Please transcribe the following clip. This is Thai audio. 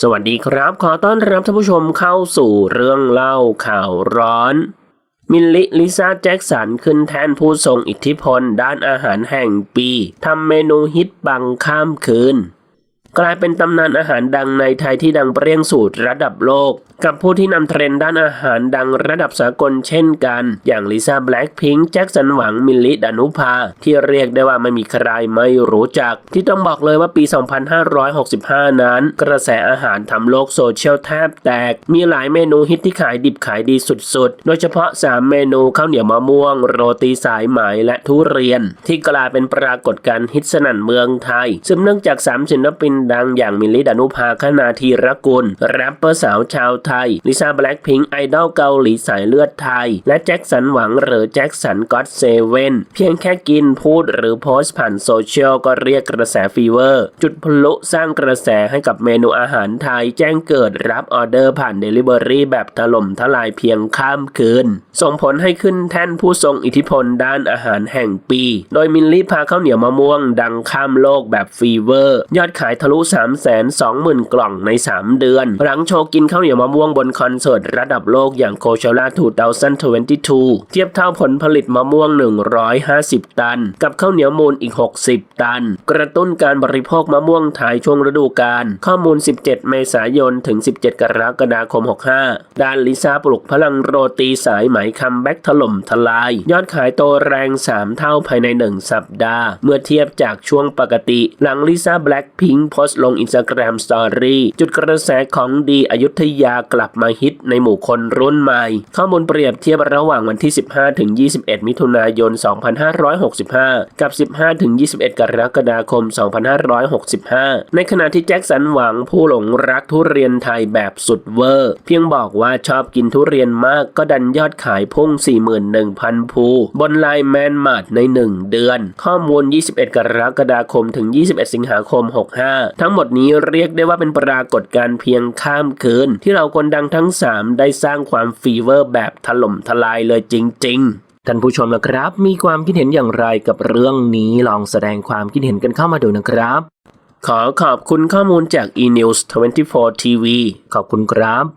สวัสดีครับ ขอต้อนรับท่านผู้ชมเข้าสู่เรื่องเล่าข่าวร้อน มิลลิลิซาแจ็คสันขึ้นแทนผู้ทรงอิทธิพลด้านอาหารแห่งปีทำเมนูฮิตบังข้ามคืน กลายเป็นตำนานอาหารดังในไทยที่ดังเปรี้ยงสูตรระดับโลก กับผู้ที่นำเทรนด์ด้านอาหารดังระดับสากลเช่นกัน อย่างลิซ่าแบล็คพิงค์แจ็คสันหวังมิลลิดานุภา ที่เรียกได้ว่าไม่มีใครไม่รู้จัก ที่ต้องบอกเลยว่าปี 2565 นั้น กระแสอาหารทำโลกโซเชียลแทบแตก มีหลายเมนูฮิตที่ขายดิบขายดีสุดๆ โดยเฉพาะ 3 เมนูข้าวเหนียวมะม่วง โรตีสายไหมและทุเรียน ที่กลายเป็นปรากฏการณ์ฮิตสนั่นเมืองไทยซึ่งเนื่องจากสามศิลปินดังอย่างมิลลิดานุภาคณาธีรกุลแรปเปอร์สาวชาวไทย ลิซ่าแบล็คพิงค์ไอดอลเกาหลีสายเลือดไทย และแจ็คสันหวังหรือแจ็คสันก็อตเซเว่นเพียงแค่กินพูดหรือโพสต์ผ่านโซเชียลก็เรียกกระแสฟีเวอร์ จุดพลุสร้างกระแสให้กับเมนูอาหารไทย แจ้งเกิดรับออเดอร์ผ่านเดลิเวอรี่แบบถล่มทลายเพียงข้ามคืน ส่งผลให้ขึ้นแท่นผู้ทรงอิทธิพลด้านอาหารแห่งปี โดยมิลลี่พาข้าวเหนียวมะม่วง ดังข้ามโลกแบบฟีเวอร์ ยอดขายทะลุ3 2 0 0 0 0 กล่องใน 3 เดือน หลังโชว์กินข้าวเหนียวมะม่วงบนคอนเสิร์ตระดับโลกอย่างโคเชล่า2022 เทียบเท่าผลผลิตมะม่วง 150 ตัน กับข้าวเหนียวมูลอีก 60 ตัน กระตุ้นการบริโภคมะม่วงไทยช่วงฤดูกาลข้อมูล 17 เมษายนถึง 17 กรกฎาคม 65 ด้านลิซ่าปลุกพลังโรตีสายไหมคัมแบ็กถล่มทลาย ยอดขายโตแรง 3 เท่าภายใน 1 สัปดาห์ เมื่อเทียบจากช่วงปกติ หลังลิซ่าแบล็คพิงค์โพสต์ลงอินสตาแกรมสตอรี่จุดกระแสของดีอยุธยากลับมาฮิตในหมู่คนรุ่นใหม่ ข้อมูลเปรียบเทียบระหว่างวันที่ 15ถึง21 มิถุนายน 2565 กับ 15ถึง21 กรกฎาคม 2565 ในขณะที่แจ็คสันหวังผู้หลงรักทุเรียนไทยแบบสุดเวอร์ เพียงบอกว่าชอบกินทุเรียนมากก็ดันยอดขายพุ่ง 41,000 ภู บนไลน์แมนมาร์ทใน 1 เดือน ข้อมูล 21 กรกฎาคมถึง 21 สิงหาคม 65ทั้งหมดนี้เรียกได้ว่าเป็นปรากฏการณ์เพียงข้ามคืน ที่เราคนดังทั้ง 3 ได้สร้างความฟีเวอร์แบบถล่มทลายเลยจริง ๆท่านผู้ชมนะครับ มีความคิดเห็นอย่างไรกับเรื่องนี้ลองแสดงความคิดเห็นกันเข้ามาดูนะครับ ขอขอบคุณข้อมูลจาก eNews 24 TV ขอบคุณครับ